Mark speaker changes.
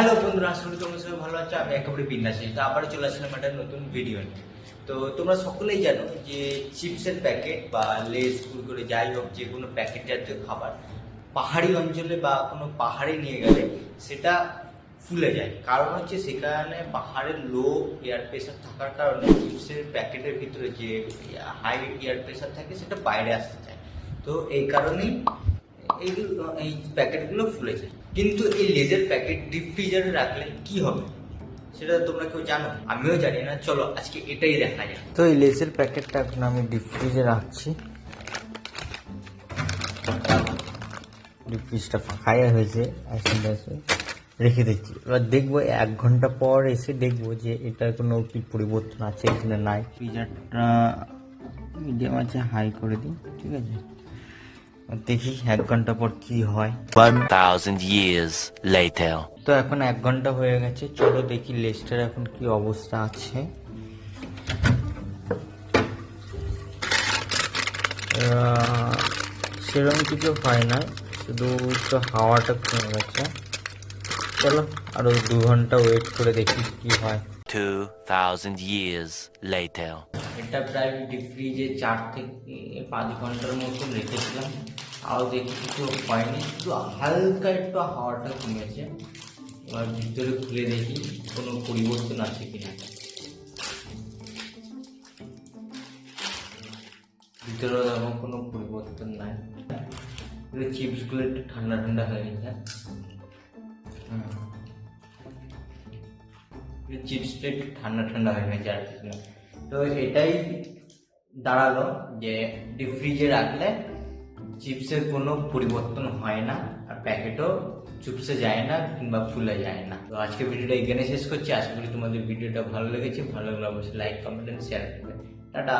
Speaker 1: Hello বন্ধুরা করি তোমরা সবাই ভালো আছো, আমি একেবারে বিন্যাসী তো আবারও চলে আসলাম একটা নতুন ভিডিও তো তোমরা সকলেই জানো যে চিপসের প্যাকেট বা লেস করে যাই হোক, যে কোনো প্যাকেট জাতীয় খাবার পাহাড়ি অঞ্চলে বা কোনো পাহাড়ে নিয়ে গেলে সেটা ফুলে যায়। কারণ হচ্ছে সেখানে পাহাড়ের লো এয়ার প্রেশার থাকার কারণে চিপসের প্যাকেটের ভিতরে যে হাই এয়ার প্রেশার থাকে, সেটা বাইরে আসতে চায়। তো এই কারণেই এইগুলো এই প্যাকেটগুলো ফুলে যায় কিন্তু এই লেজের প্যাকেট ডিপ ফ্রিজারে রাখলে কি হবে? সেটা তোমরা কেউ জানো, আমিও জানি না। চলো, আজকে এটাই দেখা যায়
Speaker 2: তো এই লেসের প্যাকেটটা এখন আমি ডিপ ফ্রিজে রাখছি। ডিপ ফ্রিজটা ফাঁকাই হয়েছে আসেন রেখে দিচ্ছি। এবার দেখব, এক ঘণ্টা পর এসে দেখব যে এটার কোনো কি পরিবর্তন আছে কিনা নাই। ফ্রিজারটা মিডিয়াম আছে হাই করে দিই, ঠিক আছে? দেখি এক ঘণ্টা পর কি হয়।
Speaker 3: 1000 years later.
Speaker 2: তো এখন এক ঘণ্টা হয়ে গেছে চলো দেখি লেস্টার এখন কি অবস্থা আছে। সেরকম কিছু হয় না শুধু একটু হাওয়াটা কমে গেছে। চলো আরও দু ঘণ্টা ওয়েট করে দেখি কি হয়।
Speaker 3: 2000 years later.
Speaker 1: এটা প্রায় ডিপ ফ্রিজে চার থেকে পাঁচ ঘণ্টার মতো রেখেছিলাম। আরও দেখি, কিছু হয়নি, শুধু হালকা একটু হাওয়াটা কমেছে। এবার ভিতরে খুলে দেখি, কোনো পরিবর্তন আছে কিনা। ভিতরে তেমন কোনো পরিবর্তন নাই। চিপসগুলো একটু ঠান্ডা ঠান্ডা হয়ে গেছে। চিপসটা একটু ঠান্ডা ঠান্ডা হয়ে গেছে আর কিছু তো এটাই দাঁড়াল যে ডিপ ফ্রিজে রাখলে চিপসের কোনো পরিবর্তন হয় না আর প্যাকেটও চুপসে যায় না কিংবা ফুলে যায় না। তো আজকে ভিডিওটা এখানে শেষ করছি। আশা করি তোমাদের ভিডিওটা ভালো লেগেছে। ভালো লাগলে অবশ্যই লাইক কমেন্ট শেয়ার করবে। টাটা!